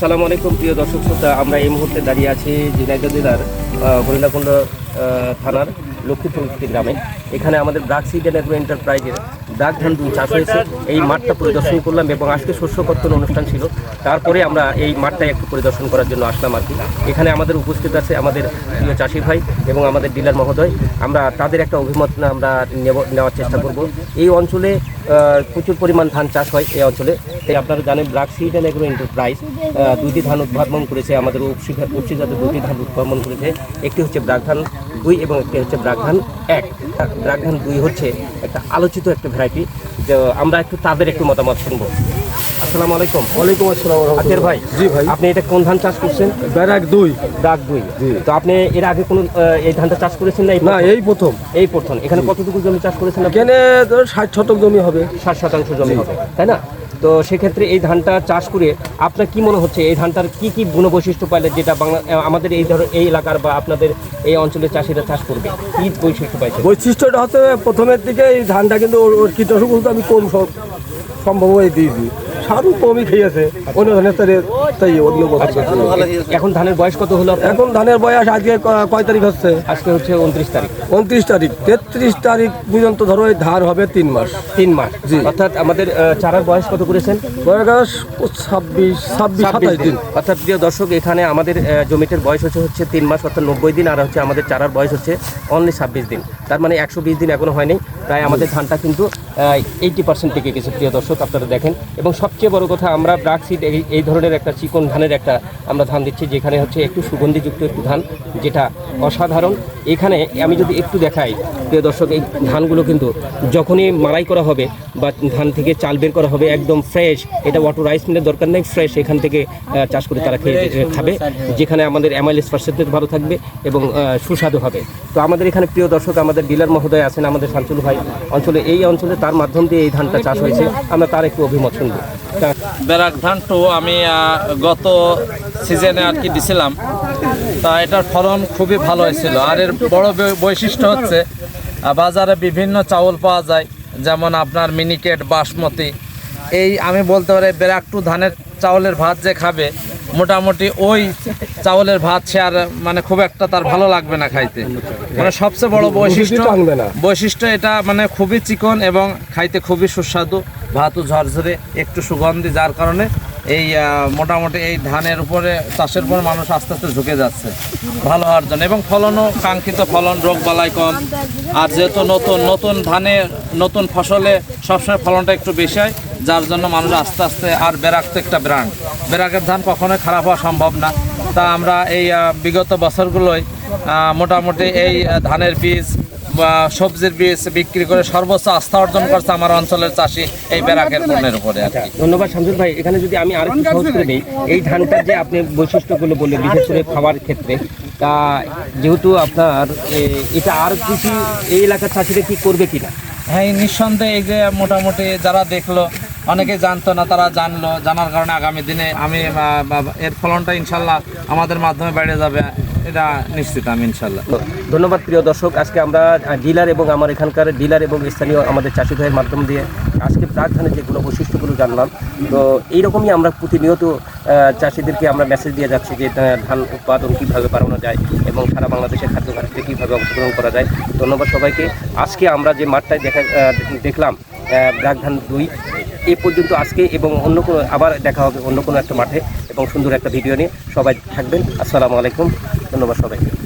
আসসালামু আলাইকুম, প্রিয় দর্শক শ্রোতা। আমরা এই মুহূর্তে দাঁড়িয়ে আছি ঝিনাইদহ জেলার হরিণাকুণ্ড থানার লক্ষ্মীপুর গ্রামে এখানে আমাদের ব্রাক সিডেন এগ্রো এন্টারপ্রাইজের ধান দুই চাষ হয়েছে, এই মাঠটা পরিদর্শন করলাম এবং আজকে শস্য কর্তন অনুষ্ঠান ছিল। তারপরে আমরা এই মাঠটা একটু পরিদর্শন করার জন্য আসলাম আর কি। এখানে আমাদের উপস্থিত আছে আমাদের প্রিয় চাষি ভাই এবং আমাদের ডিলার মহোদয়। আমরা তাদের একটা অভিমত আমরা নেওয়ার চেষ্টা করব। এই অঞ্চলে প্রচুর পরিমাণ ধান চাষ হয় এই অঞ্চলে। তাই আপনারা জানেন, ব্রাক সিডেন এগ্রো এন্টারপ্রাইজ দুইটি ধান উদ্ভাবন করেছে আমাদের উপসিঘা- উপসিজাতে দুটি ধান উদ্ভাবন করেছে। একটি হচ্ছে ব্রাক ধান দুই এবং একটি হচ্ছে ব্রাক ধান এক। ব্রাক ধান দুই হচ্ছে একটা আলোচিত একটা ভ্যারাইটি যে আমরা একটু তাদের একটু মতামত শুনব। আসসালামু আলাইকুম। ওয়ালাইকুম আসসালাম আকের ভাই জি ভাই। আপনি এটা কোন ধান চাষ করছেন? ব্যারাক দুই। ব্রাক দুই। জি। তো আপনি এর আগে কোন এই ধানটা চাষ করেছেন না না এই প্রথম। এই প্রথম। এখানে কতটুকু জমি চাষ করেছেন তোর ষাট শতক জমি হবে। ষাট শতাংশ জমি হবে তাই না? তো সেক্ষেত্রে এই ধানটা চাষ করে আপনার কি মনে হচ্ছে? এই ধানটার কি কি গুণ বৈশিষ্ট্য পাইলে যেটা বাংলা আমাদের এই ধর, এই এলাকার বা আপনাদের এই অঞ্চলের চাষিরা চাষ করবে? কি বৈশিষ্ট্য পাইছে? বৈশিষ্ট্যটা হচ্ছে প্রথমের দিকে এই ধানটা কিন্তু কীটনাশক আমি কম সম্ভব হয়ে দিয়েছি সারও কমই খেয়েছে। অন্য ধানের তারে তাই অন্য বছর এখন ধানের বয়স কত হলো এখন ধানের বয়স আজকে ক- কয় তারিখ হচ্ছে? আজকে হচ্ছে উনত্রিশ তারিখ। উনত্রিশ তারিখ। তেত্রিশ তারিখ পর্যন্ত ধরো এই ধান হবে তিন মাস। তিন মাস। জি। অর্থাৎ আমাদের চারার বয়স কত করেছেন? বয়স ছাব্বিশ ছাব্বিশ সাতাশ দিন। অর্থাৎ প্রিয় দর্শক এখানে আমাদের জমিটার বয়স হচ্ছে হচ্ছে তিন মাস অর্থাৎ নব্বই দিন আর হচ্ছে আমাদের চারার বয়স হচ্ছে অনলি ছাব্বিশ দিন। তার মানে একশো বিশ দিন এখনও হয়নি। প্রায় আমাদের ধানটা কিন্তু এইটি পার্সেন্ট টিকে গেছে প্রিয় দর্শক আপনারা দেখেন। এবং সবচেয়ে বড় কথা আমরা ব্রাক সিড এই এই ধরনের একটা চিকন ধানের একটা আমরা ধান দিচ্ছি যেখানে হচ্ছে একটু সুগন্ধিযুক্ত একটু ধান যেটা অসাধারণ। এখানে আমি যদি একটু দেখাই প্রিয় দর্শক এই ধানগুলো কিন্তু যখনই মাড়াই করা হবে বা ধান থেকে চাল বের করা হবে একদম ফ্রেশ এটা ওয়াটার রাইস মিলের দরকার নেই ফ্রেশ এখান থেকে চাষ করে তারা খেয়ে খাবে। যেখানে আমাদের অ্যামাইলেস পার্সেন্টেজ ভালো থাকবে এবং সুস্বাদু হবে। তো আমাদের এখানে প্রিয় দর্শক আমাদের ডিলার মহোদয় আছেন আমাদের শান্তনু ভাই অঞ্চলে এই অঞ্চলে তার মাধ্যম দিয়ে এই ধানটা চাষ হয়েছে। আমরা তার একটু অভিমত শুনব। ব্যারাক ধান টু আমি গত সিজনে আর কি দিছিলাম। তা এটার ফলন খুবই ভালো হয়েছিল। আর এর বড় বৈশিষ্ট্য হচ্ছে বাজারে বিভিন্ন চাউল পাওয়া যায় যেমন আপনার মিনিকেট বাসমতি। এই আমি বলতে পারি ব্যারাক টু ধানের চাউলের ভাত যে খাবে মোটামুটি ওই চাউলের ভাত সে আর মানে খুব একটা তার ভালো লাগবে না খাইতে। মানে সবচেয়ে বড় বৈশিষ্ট্য বৈশিষ্ট্য এটা মানে খুবই চিকন এবং খাইতে খুবই সুস্বাদু। ভাতও ঝরঝরে, একটু সুগন্ধি, যার কারণে এই মোটামুটি এই ধানের উপরে, চাষের উপর মানুষ আস্তে আস্তে ঝুঁকে যাচ্ছে। ভালো হওয়ার জন্য। এবং ফলনও, কাঙ্ক্ষিত ফলন, রোগ বালাই কম। আর যেহেতু নতুন নতুন ধানে, নতুন ফসলে সবসময় ফলনটা একটু বেশি হয়, যার জন্য মানুষ আস্তে আস্তে আর বেরাক তো একটা ব্র্যান্ড বেরাকের ধান কখনোই খারাপ হওয়া সম্ভব না। তা আমরা এই বিগত বছরগুলোয় মোটামুটি এই ধানের বীজ সবজির বীজ বিক্রি করে সর্বোচ্চ আস্থা অর্জন করছে আমার অঞ্চলের চাষি এই বেরাকের পণ্যের উপরে আর কি। ধন্যবাদ শামসুল ভাই। এখানে যদি আমি আরেকটু সহজ করে দিই এই ধানটার যে আপনি বৈশিষ্ট্যগুলো বললেন বিশেষ করে খাওয়ার ক্ষেত্রে তা যেহেতু আপনার এটা আর কিছু এই এলাকার চাষিরা কি করবে কিনা? হ্যাঁ এই নিঃসন্দেহে এই যে মোটামুটি যারা দেখল অনেকে জানতো না তারা জানলো। জানার কারণে আগামী দিনে আমি আহ, এর ফলনটা ইনশাল্লাহ আমাদের মাধ্যমে বেড়ে যাবে। এটা নিশ্চিত, আমি ইনশাল্লাহ ধন্যবাদ প্রিয় দর্শক, আজকে আমরা ডিলার এবং আমার এখানকার ডিলার এবং স্থানীয় আমাদের চাষি ভাইয়ের মাধ্যম দিয়ে আজকে প্রাক ধানের যে গুলো বৈশিষ্ট্যগুলো জানলাম। তো এইরকমই আমরা প্রতিনিয়ত চাষিদেরকে আমরা মেসেজ দিয়ে যাচ্ছি যে ধান উৎপাদন কীভাবে বাড়ানো যায় এবং সারা বাংলাদেশের খাদ্য ঘাটতিতে কীভাবে অংশগ্রহণ করা যায়। ধন্যবাদ সবাইকে। আজকে আমরা যে মাঠটায় দেখা দেখলাম ব্রাক ধান দুই, এ পর্যন্ত আজকে এবং অন্য কোনো, আবার দেখা হবে অন্য কোনো একটা মাঠে। এবং সুন্দর একটা ভিডিও নিয়ে সবাই থাকবেন। আসসালামু আলাইকুম। ধন্যবাদ সবাইকে।